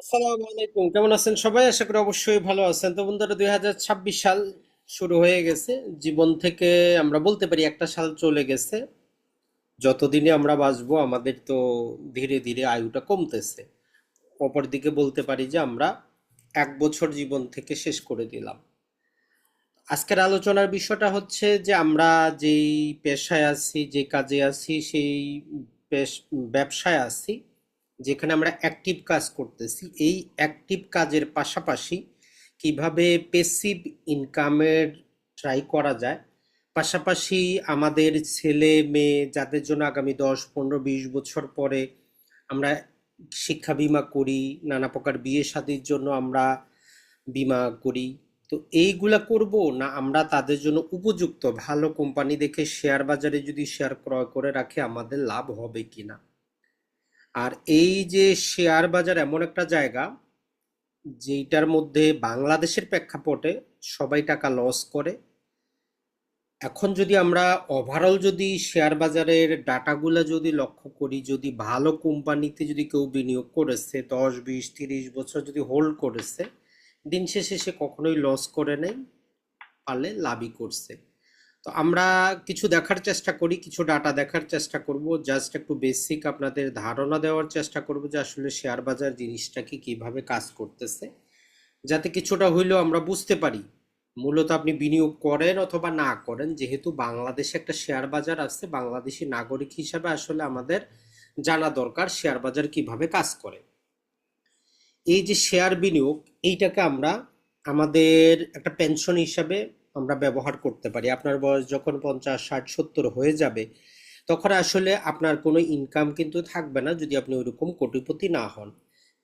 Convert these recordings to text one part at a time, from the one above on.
আসসালামু আলাইকুম। কেমন আছেন সবাই? আশা করি অবশ্যই ভালো আছেন। তো বন্ধুরা, দুই হাজার ছাব্বিশ সাল শুরু হয়ে গেছে। জীবন থেকে আমরা বলতে পারি একটা সাল চলে গেছে। যতদিনে আমরা বাঁচবো, আমাদের তো ধীরে ধীরে আয়ুটা কমতেছে। অপরদিকে বলতে পারি যে আমরা এক বছর জীবন থেকে শেষ করে দিলাম। আজকের আলোচনার বিষয়টা হচ্ছে যে আমরা যেই পেশায় আছি, যে কাজে আছি, সেই ব্যবসায় আছি যেখানে আমরা অ্যাক্টিভ কাজ করতেছি। এই অ্যাক্টিভ কাজের পাশাপাশি কীভাবে পেসিভ ইনকামের ট্রাই করা যায়, পাশাপাশি আমাদের ছেলে মেয়ে যাদের জন্য আগামী দশ, পনেরো, বিশ বছর পরে আমরা শিক্ষা বিমা করি, নানা প্রকার বিয়ে শাদীর জন্য আমরা বিমা করি। তো এইগুলা করব না আমরা তাদের জন্য উপযুক্ত? ভালো কোম্পানি দেখে শেয়ার বাজারে যদি শেয়ার ক্রয় করে রাখে, আমাদের লাভ হবে কিনা? আর এই যে শেয়ার বাজার এমন একটা জায়গা যেটার মধ্যে বাংলাদেশের প্রেক্ষাপটে সবাই টাকা লস করে, এখন যদি আমরা ওভারঅল যদি শেয়ার বাজারের ডাটাগুলো যদি লক্ষ্য করি, যদি ভালো কোম্পানিতে যদি কেউ বিনিয়োগ করেছে, দশ, বিশ, তিরিশ বছর যদি হোল্ড করেছে, দিন শেষে সে কখনোই লস করে নেই পারলে লাভই করছে। তো আমরা কিছু দেখার চেষ্টা করি, কিছু ডাটা দেখার চেষ্টা করব। জাস্ট একটু বেসিক আপনাদের ধারণা দেওয়ার চেষ্টা করব যে আসলে শেয়ার বাজার জিনিসটা কি, কীভাবে কাজ করতেছে। যাতে কিছুটা হইলেও আমরা বুঝতে পারি। মূলত আপনি বিনিয়োগ করেন অথবা না করেন, যেহেতু বাংলাদেশে একটা শেয়ার বাজার আছে, বাংলাদেশি নাগরিক হিসাবে আসলে আমাদের জানা দরকার শেয়ার বাজার কীভাবে কাজ করে। এই যে শেয়ার বিনিয়োগ, এইটাকে আমরা আমাদের একটা পেনশন হিসাবে আমরা ব্যবহার করতে পারি। আপনার বয়স যখন পঞ্চাশ, ষাট, সত্তর হয়ে যাবে, তখন আসলে আপনার কোনো ইনকাম কিন্তু থাকবে না যদি আপনি ওইরকম কোটিপতি না হন।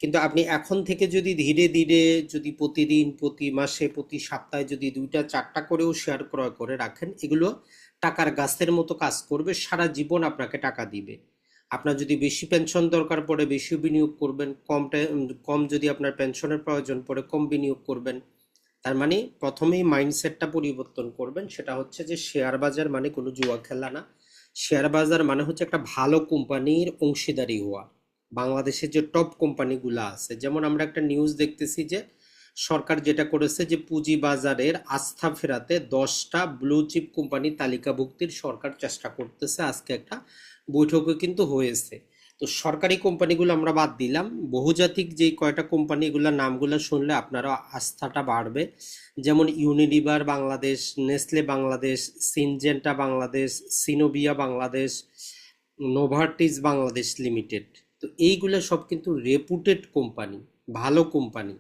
কিন্তু আপনি এখন থেকে যদি ধীরে ধীরে যদি প্রতিদিন, প্রতি মাসে, প্রতি সপ্তাহে যদি দুইটা, চারটা করেও শেয়ার ক্রয় করে রাখেন, এগুলো টাকার গাছের মতো কাজ করবে, সারা জীবন আপনাকে টাকা দিবে। আপনার যদি বেশি পেনশন দরকার পড়ে, বেশি বিনিয়োগ করবেন, কম কম যদি আপনার পেনশনের প্রয়োজন পড়ে, কম বিনিয়োগ করবেন তার মানে প্রথমেই মাইন্ডসেটটা পরিবর্তন করবেন, সেটা হচ্ছে যে শেয়ার বাজার মানে কোনো জুয়া খেলা না। শেয়ার বাজার মানে হচ্ছে একটা ভালো কোম্পানির অংশীদারি হওয়া। বাংলাদেশের যে টপ কোম্পানিগুলো আছে, যেমন আমরা একটা নিউজ দেখতেছি যে সরকার যেটা করেছে যে পুঁজি বাজারের আস্থা ফেরাতে দশটা ব্লু চিপ কোম্পানি তালিকাভুক্তির সরকার চেষ্টা করতেছে। আজকে একটা বৈঠকও কিন্তু হয়েছে। তো সরকারি কোম্পানিগুলো আমরা বাদ দিলাম। বহুজাতিক যে কয়টা কোম্পানি এগুলোর নামগুলো শুনলে আপনারা আস্থাটা বাড়বে। যেমন Unilever Bangladesh Nestle Bangladesh Syngenta Bangladesh সিনোভিয়া Bangladesh Novartis Bangladesh limited তো এইগুলো সব কিন্তু রেপুটেড কোম্পানি, ভালো কোম্পানি।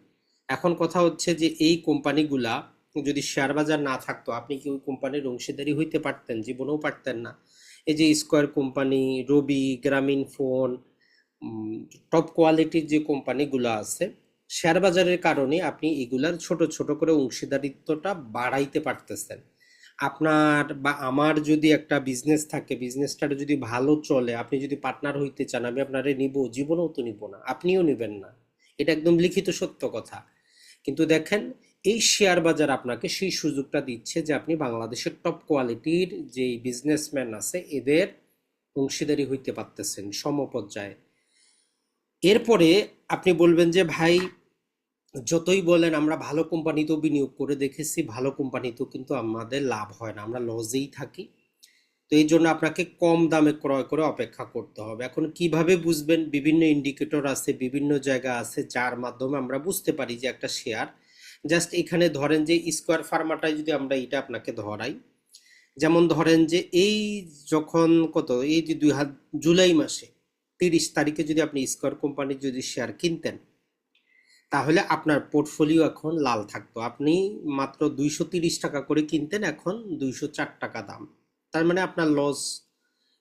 এখন কথা হচ্ছে যে এই কোম্পানিগুলা যদি শেয়ার বাজার না থাকতো, আপনি কি ওই কোম্পানির অংশীদারি হইতে পারতেন, জীবনেও পারতেন না। এই যে স্কোয়ার কোম্পানি রবি গ্রামীণ ফোন টপ কোয়ালিটির যে কোম্পানিগুলো আছে শেয়ার বাজারের কারণে আপনি এগুলার ছোট ছোট করে অংশীদারিত্বটা বাড়াইতে পারতেছেন। আপনার বা আমার যদি একটা বিজনেস থাকে বিজনেসটা যদি ভালো চলে, আপনি যদি পার্টনার হইতে চান, আমি আপনারে নিব, জীবনেও তো নিব না, আপনিও নেবেন না। এটা একদম লিখিত সত্য কথা। কিন্তু দেখেন এই শেয়ার বাজার আপনাকে সেই সুযোগটা দিচ্ছে যে আপনি বাংলাদেশের টপ কোয়ালিটির যেই বিজনেসম্যান আছে, এদের অংশীদারি হইতে পারতেছেন সমপর্যায়ে। এরপরে আপনি বলবেন যে, ভাই, যতই বলেন আমরা ভালো কোম্পানিতেও বিনিয়োগ করে দেখেছি, ভালো কোম্পানিতেও কিন্তু আমাদের লাভ হয় না, আমরা লজেই থাকি। তো এই জন্য আপনাকে কম দামে ক্রয় করে অপেক্ষা করতে হবে। এখন কীভাবে বুঝবেন? বিভিন্ন ইন্ডিকেটর আছে, বিভিন্ন জায়গা আছে, যার মাধ্যমে আমরা বুঝতে পারি যে একটা শেয়ার জাস্ট এখানে ধরেন যে স্কোয়ার ফার্মাটায় যদি আমরা এটা আপনাকে ধরাই, যেমন ধরেন যে এই যখন কত, এই যে দুই হাজার জুলাই মাসে তিরিশ তারিখে যদি আপনি স্কোয়ার কোম্পানির যদি শেয়ার কিনতেন, তাহলে আপনার পোর্টফোলিও এখন লাল থাকতো। আপনি মাত্র দুইশো টাকা করে কিনতেন, এখন দুইশো চার টাকা দাম। তার মানে আপনার লস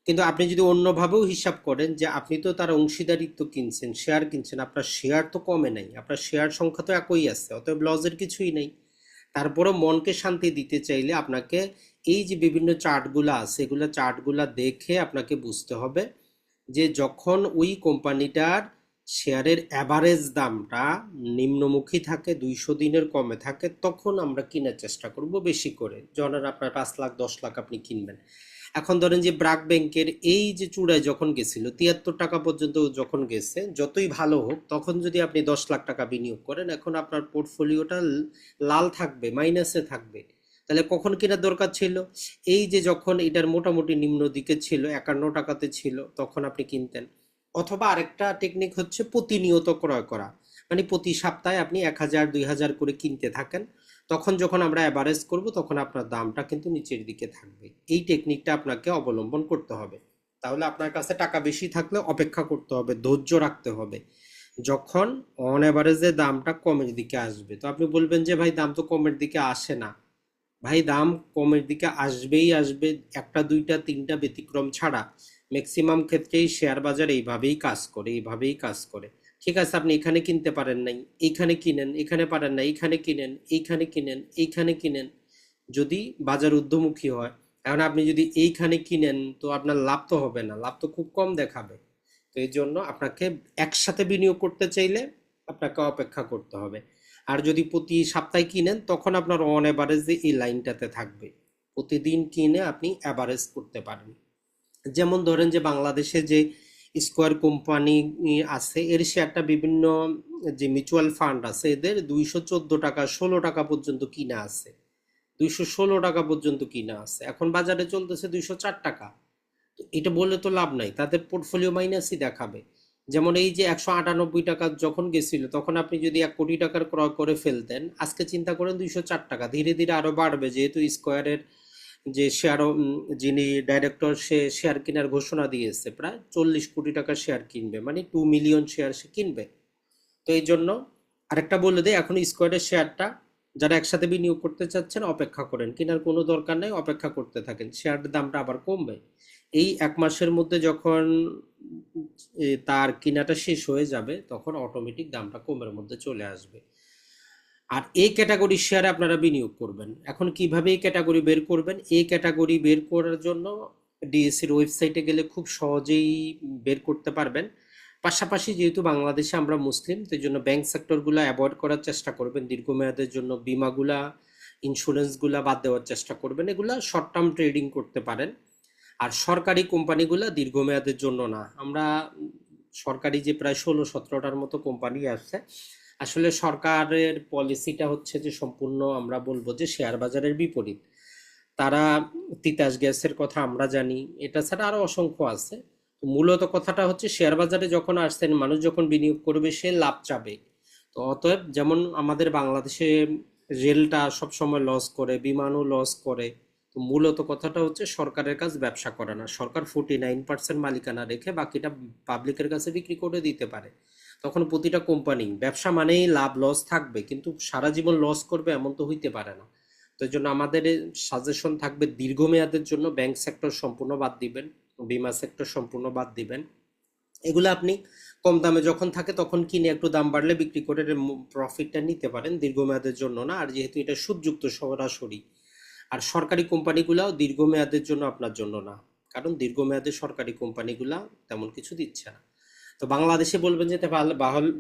কিন্তু আপনি যদি অন্যভাবেও হিসাব করেন যে আপনি তো তার অংশীদারিত্ব কিনছেন শেয়ার কিনছেন, আপনার শেয়ার তো কমে নাই, আপনার শেয়ার সংখ্যা তো একই আছে, অতএব লসের কিছুই নেই। তারপরও মনকে শান্তি দিতে চাইলে আপনাকে এই যে বিভিন্ন চার্টগুলো আছে, এগুলো চার্টগুলো দেখে আপনাকে বুঝতে হবে যে যখন ওই কোম্পানিটার শেয়ারের অ্যাভারেজ দামটা নিম্নমুখী থাকে, দুইশো দিনের কমে থাকে, তখন আমরা কেনার চেষ্টা করব বেশি করে। যখন আপনার পাঁচ লাখ, দশ লাখ আপনি কিনবেন। এখন ধরেন যে ব্রাক ব্যাংকের এই যে চূড়ায় যখন গেছিল, তিয়াত্তর টাকা পর্যন্ত যখন গেছে, যতই ভালো হোক, তখন যদি আপনি দশ লাখ টাকা বিনিয়োগ করেন, এখন আপনার পোর্টফোলিওটা লাল থাকবে, মাইনাসে থাকবে। তাহলে কখন কেনার দরকার ছিল? এই যে যখন এটার মোটামুটি নিম্ন দিকে ছিল, একান্ন টাকাতে ছিল, তখন আপনি কিনতেন। অথবা আরেকটা টেকনিক হচ্ছে প্রতিনিয়ত ক্রয় করা। মানে প্রতি সপ্তাহে আপনি এক হাজার, দুই হাজার করে কিনতে থাকেন। তখন যখন আমরা অ্যাভারেজ করব, তখন আপনার দামটা কিন্তু নিচের দিকে থাকবে। এই টেকনিকটা আপনাকে অবলম্বন করতে হবে। তাহলে আপনার কাছে টাকা বেশি থাকলে অপেক্ষা করতে হবে, ধৈর্য রাখতে হবে। যখন অন অ্যাভারেজে দামটা কমের দিকে আসবে, তো আপনি বলবেন যে, ভাই, দাম তো কমের দিকে আসে না। ভাই, দাম কমের দিকে আসবেই আসবে, একটা, দুইটা, তিনটা ব্যতিক্রম ছাড়া। ম্যাক্সিমাম ক্ষেত্রেই শেয়ার বাজার এইভাবেই কাজ করে, এইভাবেই কাজ করে। ঠিক আছে, আপনি এখানে কিনতে পারেন নাই এইখানে কিনেন, এখানে পারেন না এইখানে কিনেন এইখানে কিনেন এইখানে কিনেন। যদি বাজার ঊর্ধ্বমুখী হয় এখন আপনি যদি এইখানে কিনেন, তো আপনার লাভ তো হবে না, লাভ তো খুব কম দেখাবে। তো এই জন্য আপনাকে একসাথে বিনিয়োগ করতে চাইলে আপনাকে অপেক্ষা করতে হবে। আর যদি প্রতি সপ্তাহে কিনেন, তখন আপনার অন অ্যাভারেজ এই লাইনটাতে থাকবে। প্রতিদিন কিনে আপনি অ্যাভারেজ করতে পারেন। যেমন ধরেন যে বাংলাদেশে যে স্কোয়ার কোম্পানি আছে, এর শেয়ারটা বিভিন্ন যে মিউচুয়াল ফান্ড আছে, এদের দুইশো চোদ্দ টাকা, ষোলো টাকা পর্যন্ত কিনা আছে। দুইশো ষোলো টাকা পর্যন্ত কিনা আছে। এখন বাজারে চলতেছে দুইশো চার টাকা। তো এটা বললে তো লাভ নাই। তাদের পোর্টফোলিও মাইনাসই দেখাবে। যেমন এই যে একশো আটানব্বই টাকা যখন গেছিল, তখন আপনি যদি এক কোটি টাকার ক্রয় করে ফেলতেন, আজকে চিন্তা করেন দুইশো চার টাকা। ধীরে ধীরে আরও বাড়বে, যেহেতু স্কোয়ারের যে শেয়ার যিনি ডাইরেক্টর সে শেয়ার কেনার ঘোষণা দিয়েছে। প্রায় চল্লিশ কোটি টাকা শেয়ার কিনবে মানে টু মিলিয়ন শেয়ার সে কিনবে। তো এই জন্য আরেকটা বলে দেয় এখন স্কোয়াডের শেয়ারটা যারা একসাথে বিনিয়োগ করতে চাচ্ছেন, অপেক্ষা করেন। কেনার কোনো দরকার নেই, অপেক্ষা করতে থাকেন। শেয়ারের দামটা আবার কমবে। এই এক মাসের মধ্যে যখন তার কেনাটা শেষ হয়ে যাবে, তখন অটোমেটিক দামটা কমের মধ্যে চলে আসবে। আর এই ক্যাটাগরির শেয়ারে আপনারা বিনিয়োগ করবেন। এখন কীভাবে এই ক্যাটাগরি বের করবেন? এই ক্যাটাগরি বের করার জন্য ডিএসসির ওয়েবসাইটে গেলে খুব সহজেই বের করতে পারবেন। পাশাপাশি যেহেতু বাংলাদেশে আমরা মুসলিম তো জন্য ব্যাংক সেক্টরগুলো অ্যাভয়েড করার চেষ্টা করবেন। দীর্ঘমেয়াদের জন্য বিমাগুলা ইন্স্যুরেন্সগুলা বাদ দেওয়ার চেষ্টা করবেন। এগুলা শর্ট টার্ম ট্রেডিং করতে পারেন। আর সরকারি কোম্পানিগুলো দীর্ঘমেয়াদের জন্য না। আমরা সরকারি যে প্রায় ষোলো সতেরোটার মতো কোম্পানি আছে আসলে সরকারের পলিসিটা হচ্ছে যে সম্পূর্ণ আমরা বলব যে শেয়ার বাজারের বিপরীত। তারা তিতাস গ্যাসের কথা আমরা জানি, এটা ছাড়া আরও অসংখ্য আছে। মূলত কথাটা হচ্ছে শেয়ার বাজারে যখন আসছেন, মানুষ যখন বিনিয়োগ করবে, সে লাভ চাবে। তো অতএব যেমন আমাদের বাংলাদেশে রেলটা সবসময় লস করে, বিমানও লস করে, তো মূলত কথাটা হচ্ছে সরকারের কাজ ব্যবসা করে না। সরকার ফোর্টি নাইন পার্সেন্ট মালিকানা রেখে বাকিটা পাবলিকের কাছে বিক্রি করে দিতে পারে। তখন প্রতিটা কোম্পানি ব্যবসা মানেই লাভ লস থাকবে, কিন্তু সারা জীবন লস করবে এমন তো হইতে পারে না। তো জন্য আমাদের সাজেশন থাকবে দীর্ঘমেয়াদের জন্য ব্যাংক সেক্টর সম্পূর্ণ বাদ দিবেন, বিমা সেক্টর সম্পূর্ণ বাদ দিবেন। এগুলো আপনি কম দামে যখন থাকে তখন কিনে একটু দাম বাড়লে বিক্রি করে প্রফিটটা নিতে পারেন, দীর্ঘমেয়াদের জন্য না। আর যেহেতু এটা সুদযুক্ত সরাসরি, আর সরকারি কোম্পানিগুলাও দীর্ঘমেয়াদের জন্য আপনার জন্য না। কারণ দীর্ঘমেয়াদে সরকারি কোম্পানিগুলা তেমন কিছু দিচ্ছে না। তো বাংলাদেশে বলবেন যে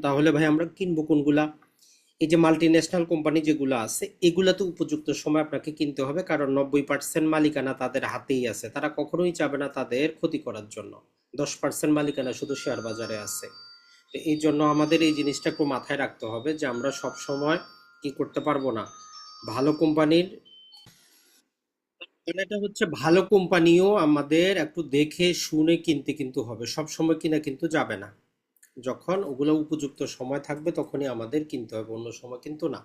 তাহলে ভাই আমরা কিনবো কোনগুলা? এই যে মাল্টি ন্যাশনাল কোম্পানি যেগুলো আছে, এগুলা তো উপযুক্ত সময় আপনাকে কিনতে হবে, কারণ নব্বই পার্সেন্ট মালিকানা তাদের হাতেই আছে। তারা কখনোই চাবে না তাদের ক্ষতি করার জন্য। দশ পার্সেন্ট মালিকানা শুধু শেয়ার বাজারে আছে। তো এই জন্য আমাদের এই জিনিসটা একটু মাথায় রাখতে হবে যে আমরা সব সময় কি করতে পারব না? ভালো কোম্পানির এটা হচ্ছে ভালো কোম্পানিও আমাদের একটু দেখে, শুনে কিনতে কিন্তু হবে। সব সময় কিনা কিন্তু যাবে না। যখন ওগুলো উপযুক্ত সময় থাকবে তখনই আমাদের কিনতে হবে, অন্য সময় কিন্তু না।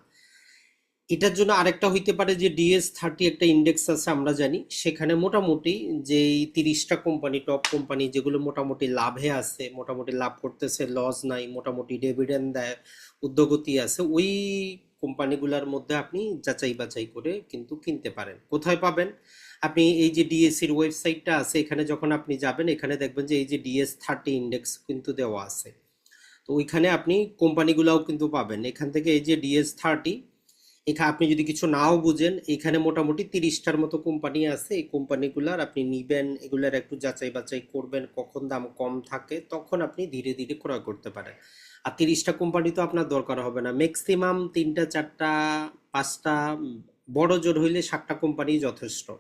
এটার জন্য আরেকটা হইতে পারে যে ডিএস থার্টি একটা ইন্ডেক্স আছে আমরা জানি। সেখানে মোটামুটি যে তিরিশটা কোম্পানি টপ কোম্পানি যেগুলো মোটামুটি লাভে আছে, মোটামুটি লাভ করতেছে লস নাই, মোটামুটি ডিভিডেন্ড দেয়, উদ্যোগতি আছে, ওই কোম্পানিগুলোর মধ্যে আপনি যাচাই বাছাই করে কিন্তু কিনতে পারেন। কোথায় পাবেন? আপনি এই যে ডিএসসির ওয়েবসাইটটা আছে, এখানে যখন আপনি যাবেন, এখানে দেখবেন যে এই যে ডিএস থার্টি ইন্ডেক্স কিন্তু দেওয়া আছে। তো ওইখানে আপনি কোম্পানিগুলাও কিন্তু পাবেন। এখান থেকে এই যে ডিএস থার্টি এখানে আপনি যদি কিছু নাও বুঝেন, এখানে মোটামুটি তিরিশটার মতো কোম্পানি আছে। এই কোম্পানিগুলার আপনি নিবেন, এগুলার একটু যাচাই বাছাই করবেন, কখন দাম কম থাকে, তখন আপনি ধীরে ধীরে ক্রয় করতে পারেন। আর তিরিশটা কোম্পানি তো আপনার দরকার হবে না। ম্যাক্সিমাম তিনটা, চারটা, পাঁচটা, বড় জোর হইলে সাতটা কোম্পানি যথেষ্ট।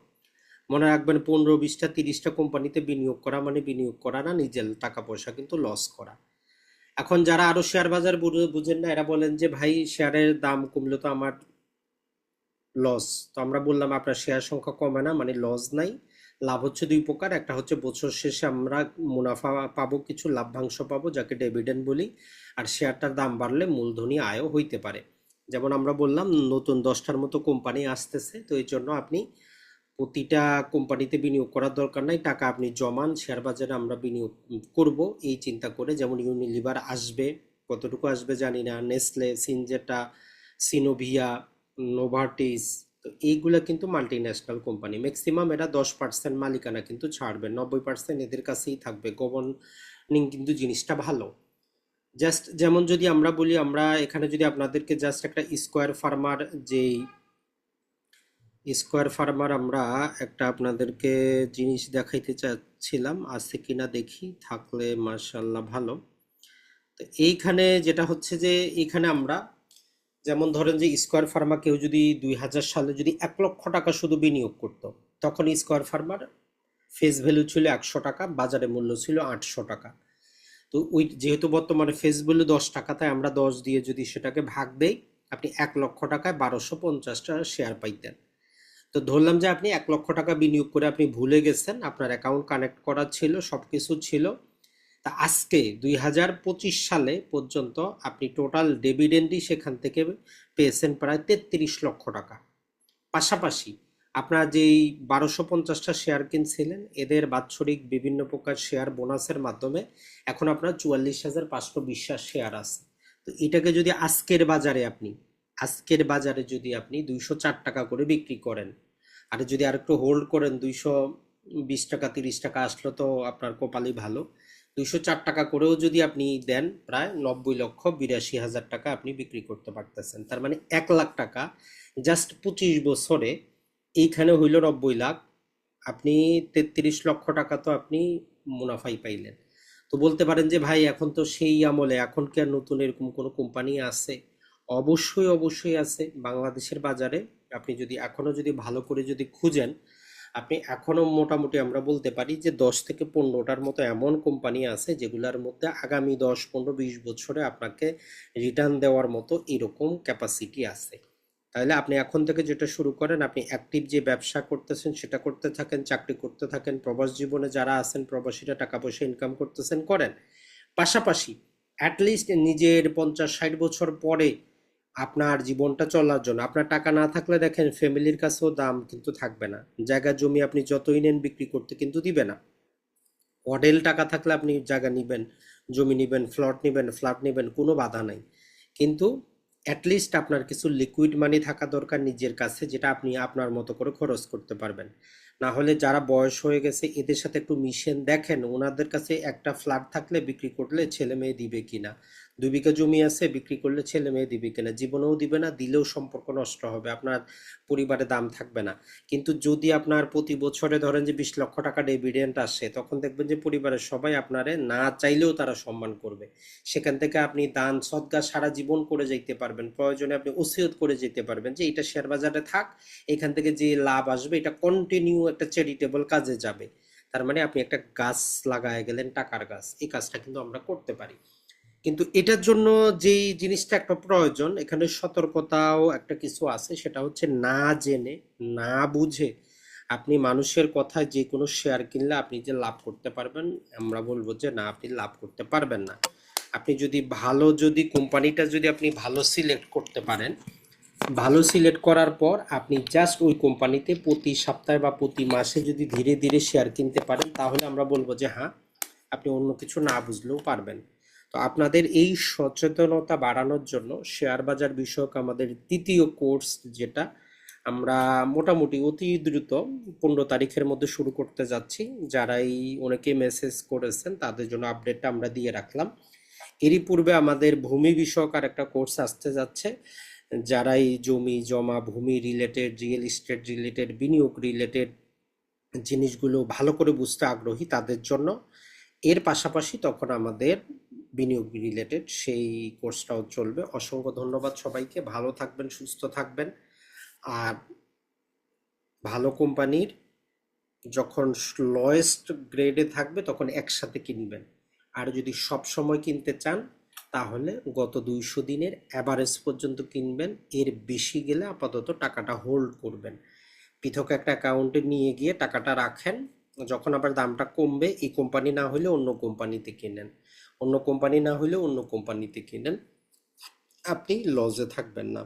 মনে রাখবেন পনেরো, বিশটা, তিরিশটা কোম্পানিতে বিনিয়োগ করা মানে বিনিয়োগ করা না, নিজের টাকা পয়সা কিন্তু লস করা। এখন যারা আরও শেয়ার বাজার বুঝে- বুঝেন না, এরা বলেন যে, ভাই শেয়ারের দাম কমলে তো আমার লস তো আমরা বললাম আপনার শেয়ার সংখ্যা কমে না মানে লস নাই। লাভ হচ্ছে দুই প্রকার একটা হচ্ছে বছর শেষে আমরা মুনাফা পাবো, কিছু লাভ্যাংশ পাবো যাকে ডিভিডেন্ড বলি, আর শেয়ারটার দাম বাড়লে মূলধনী আয়ও হইতে পারে। যেমন আমরা বললাম, নতুন দশটার মতো কোম্পানি আসতেছে, তো এই জন্য আপনি প্রতিটা কোম্পানিতে বিনিয়োগ করার দরকার নাই, টাকা আপনি জমান শেয়ার বাজারে আমরা বিনিয়োগ করব, এই চিন্তা করে যেমন ইউনিলিভার আসবে, কতটুকু আসবে জানি না নেসলে সিনজেটা সিনোভিয়া নোভার্টিস তো এইগুলা কিন্তু মাল্টি ন্যাশনাল কোম্পানি ম্যাক্সিমাম এরা দশ পার্সেন্ট মালিকানা কিন্তু ছাড়বে, নব্বই পার্সেন্ট এদের কাছেই থাকবে। গভর্নিং কিন্তু জিনিসটা ভালো। জাস্ট যেমন যদি আমরা বলি, আমরা এখানে যদি আপনাদেরকে জাস্ট একটা স্কোয়ার ফার্মার যেই স্কোয়ার ফার্মার আমরা একটা আপনাদেরকে জিনিস দেখাইতে চাচ্ছিলাম, আছে কিনা দেখি, থাকলে মার্শাল্লাহ ভালো। তো এইখানে যেটা হচ্ছে যে, এইখানে আমরা যেমন ধরেন যে স্কোয়ার ফার্মা কেউ যদি দুই হাজার সালে যদি এক লক্ষ টাকা শুধু বিনিয়োগ করতো তখন স্কোয়ার ফার্মার ফেস ভ্যালু ছিল একশো টাকা, বাজারে মূল্য ছিল আটশো টাকা। তো ওই যেহেতু বর্তমানে ফেস ভ্যালু দশ টাকা, তাই আমরা দশ দিয়ে যদি সেটাকে ভাগ দেই, আপনি এক লক্ষ টাকায় বারোশো পঞ্চাশটা শেয়ার পাইতেন। তো ধরলাম যে আপনি এক লক্ষ টাকা বিনিয়োগ করে আপনি ভুলে গেছেন, আপনার অ্যাকাউন্ট কানেক্ট করা ছিল সব কিছু ছিল তা আজকে দুই হাজার পঁচিশ সালে পর্যন্ত আপনি টোটাল ডিভিডেন্ডই সেখান থেকে পেয়েছেন প্রায় তেত্রিশ লক্ষ টাকা। পাশাপাশি আপনার যেই বারোশো পঞ্চাশটা শেয়ার কিনছিলেন, এদের বাৎসরিক বিভিন্ন প্রকার শেয়ার বোনাসের মাধ্যমে এখন আপনার চুয়াল্লিশ হাজার পাঁচশো বিশ্বাস শেয়ার আছে। তো এটাকে যদি আজকের বাজারে আপনি, আজকের বাজারে যদি আপনি দুইশো চার টাকা করে বিক্রি করেন, আর যদি আর একটু হোল্ড করেন দুইশো বিশ টাকা, তিরিশ টাকা, আসলো তো আপনার কপালই ভালো। দুইশো চার টাকা করেও যদি আপনি দেন প্রায় নব্বই লক্ষ বিরাশি হাজার টাকা আপনি বিক্রি করতে পারতেছেন। তার মানে এক লাখ টাকা জাস্ট পঁচিশ বছরে এইখানে হইল নব্বই লাখ, আপনি তেত্রিশ লক্ষ টাকা তো আপনি মুনাফাই পাইলেন। তো বলতে পারেন যে ভাই এখন তো সেই আমলে, এখন কি আর নতুন এরকম কোনো কোম্পানি আছে? অবশ্যই অবশ্যই আছে। বাংলাদেশের বাজারে আপনি যদি, এখনও যদি ভালো করে যদি খুঁজেন আপনি এখনও মোটামুটি আমরা বলতে পারি যে দশ থেকে পনেরোটার মতো এমন কোম্পানি আছে যেগুলোর মধ্যে আগামী দশ, পনেরো, বিশ বছরে আপনাকে রিটার্ন দেওয়ার মতো এরকম ক্যাপাসিটি আছে। তাহলে আপনি এখন থেকে যেটা শুরু করেন, আপনি অ্যাক্টিভ যে ব্যবসা করতেছেন সেটা করতে থাকেন, চাকরি করতে থাকেন, প্রবাস জীবনে যারা আছেন, প্রবাসীরা টাকা পয়সা ইনকাম করতেছেন, করেন। পাশাপাশি অ্যাটলিস্ট নিজের পঞ্চাশ, ষাট বছর পরে আপনার জীবনটা চলার জন্য। আপনার টাকা না থাকলে দেখেন ফ্যামিলির কাছেও দাম কিন্তু থাকবে না। জায়গা জমি আপনি যতই নেন বিক্রি করতে কিন্তু দিবে না। অডেল টাকা থাকলে আপনি জায়গা নিবেন, জমি নিবেন, ফ্লট নিবেন, ফ্ল্যাট নিবেন, কোনো বাধা নাই। কিন্তু অ্যাটলিস্ট আপনার কিছু লিকুইড মানি থাকা দরকার নিজের কাছে, যেটা আপনি আপনার মতো করে খরচ করতে পারবেন। না হলে যারা বয়স হয়ে গেছে, এদের সাথে একটু মিশেন দেখেন, ওনাদের কাছে একটা ফ্ল্যাট থাকলে বিক্রি করলে ছেলে মেয়ে দিবে কিনা। দুই বিঘা জমি আছে, বিক্রি করলে ছেলে মেয়ে দিবে কিনা। জীবনেও দিবে না, দিলেও সম্পর্ক নষ্ট হবে, আপনার পরিবারে দাম থাকবে না। কিন্তু যদি আপনার প্রতি বছরে ধরেন যে বিশ লক্ষ টাকা ডিভিডেন্ট আসে, তখন দেখবেন যে পরিবারের সবাই আপনারে না চাইলেও তারা সম্মান করবে। সেখান থেকে আপনি দান সদ্গা সারা জীবন করে যেতে পারবেন। প্রয়োজনে আপনি ওসিয়ত করে যেতে পারবেন যে এটা শেয়ার বাজারে থাক, এখান থেকে যে লাভ আসবে এটা কন্টিনিউ একটা চ্যারিটেবল কাজে যাবে। তার মানে আপনি একটা গাছ লাগায় গেলেন, টাকার গাছ, এই কাজটা কিন্তু আমরা করতে পারি। কিন্তু এটার জন্য যেই জিনিসটা একটা প্রয়োজন, এখানে সতর্কতাও একটা কিছু আছে, সেটা হচ্ছে না জেনে, না বুঝে আপনি মানুষের কথায় যে কোনো শেয়ার কিনলে আপনি যে লাভ করতে পারবেন, আমরা বলব যে না, আপনি লাভ করতে পারবেন না। আপনি যদি ভালো যদি কোম্পানিটা যদি আপনি ভালো সিলেক্ট করতে পারেন, ভালো সিলেক্ট করার পর আপনি জাস্ট ওই কোম্পানিতে প্রতি সপ্তাহে বা প্রতি মাসে যদি ধীরে ধীরে শেয়ার কিনতে পারেন, তাহলে আমরা বলব যে হ্যাঁ আপনি অন্য কিছু না বুঝলেও পারবেন। তো আপনাদের এই সচেতনতা বাড়ানোর জন্য শেয়ার বাজার বিষয়ক আমাদের তৃতীয় কোর্স যেটা আমরা মোটামুটি অতি দ্রুত পনেরো তারিখের মধ্যে শুরু করতে যাচ্ছি। যারাই অনেকে মেসেজ করেছেন, তাদের জন্য আপডেটটা আমরা দিয়ে রাখলাম। এরই পূর্বে আমাদের ভূমি বিষয়ক আর একটা কোর্স আসতে যাচ্ছে। যারাই জমি, জমা, ভূমি রিলেটেড রিয়েল এস্টেট রিলেটেড বিনিয়োগ রিলেটেড জিনিসগুলো ভালো করে বুঝতে আগ্রহী তাদের জন্য। এর পাশাপাশি তখন আমাদের বিনিয়োগ রিলেটেড সেই কোর্সটাও চলবে। অসংখ্য ধন্যবাদ সবাইকে। ভালো থাকবেন, সুস্থ থাকবেন। আর ভালো কোম্পানির যখন লোয়েস্ট গ্রেডে থাকবে, তখন একসাথে কিনবেন। আর যদি সব সময় কিনতে চান, তাহলে গত দুইশো দিনের অ্যাভারেজ পর্যন্ত কিনবেন। এর বেশি গেলে আপাতত টাকাটা হোল্ড করবেন। পৃথক একটা অ্যাকাউন্টে নিয়ে গিয়ে টাকাটা রাখেন। যখন আবার দামটা কমবে, এই কোম্পানি না হলে অন্য কোম্পানিতে কিনেন। অন্য কোম্পানি না হইলে অন্য কোম্পানিতে কিনেন। আপনি লজে থাকবেন না।